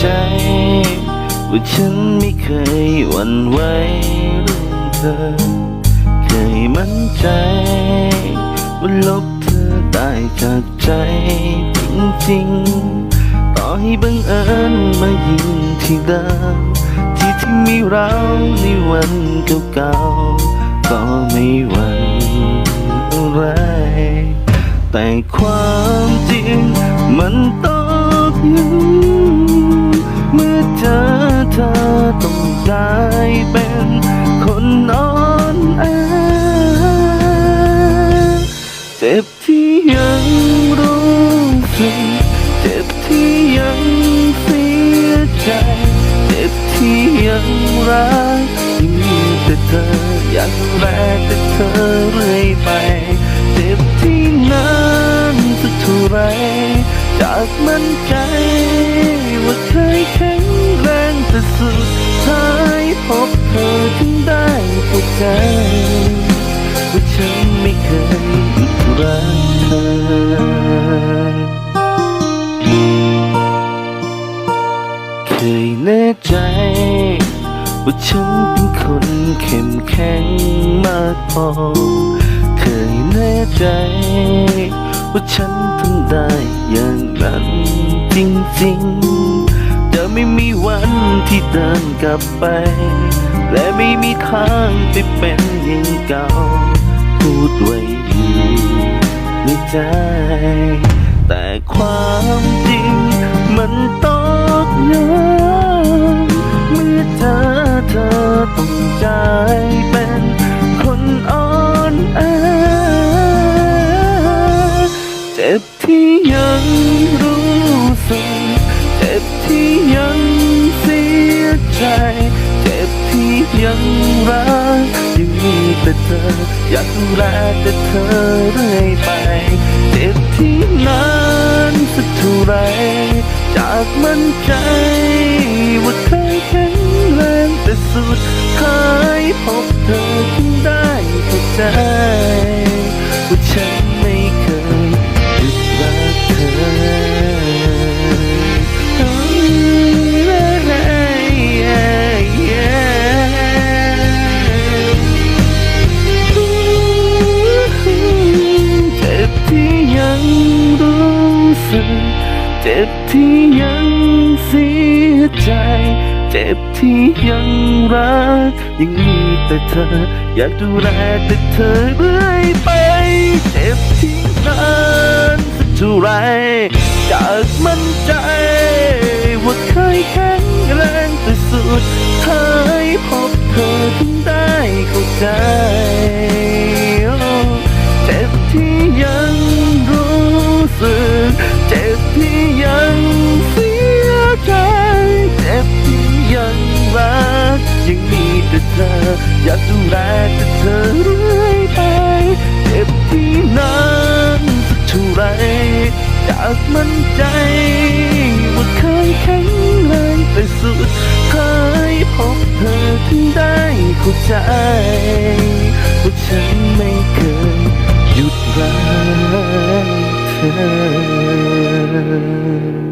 ใจ ว่าฉันไม่เคยหวั่นไหวเรื่องเธอ เคยมั่นใจ ว่าลบเธอได้จากใจจริงๆ ต่อให้บังเอิญมายิงที่เดิมที่ที่มีเราในวันเก่าๆก็ไม่หวั่นอะไรแต่ความจริงมันต้อกย้ รักยังมีแต่เธออยากดูแลแต่เธอเรื่อยไปเจ็บที่นานสักเท่าไรจากมันใจว่าเคยแข็งแรงแต่สุดท้ายพบเธอถึงได้เข้าใจว่าฉันไม่เคยหยุดรักเธอเคยแน่ใจ ว่าฉันเป็นคนเข้มแข็งมากพอ เคยแน่ใจ ว่าฉันทำได้อย่างนั้นจริงๆ จะไม่มีวันที่เดินกลับไป และไม่มีทางไปเป็นอย่างเก่า พูดไว้อยู่ในใจ แต่ความจริงมันตอกย้ำ ยังรักยังมีแต่เธอ อยากดูแลแต่เธอเรื่อยไป เจ็บที่นานสักเท่าไรจากมันใจ เจ็บที่ยังเสียใจ เจ็บที่ยังรัก ยังมีแต่เธอ อยากดูแลแต่เธอเรื่อยไป เจ็บที่นานสักเท่าไรจากมัน เธอ อยากดูแลแต่เธอเรื่อยไปเจ็บที่นานสักเท่าไรจากมั่นใจว่าเคยแข็งแรงแต่สุดท้ายพบเธอถึงได้เข้าใจว่าฉันไม่เคยหยุดรักเธอ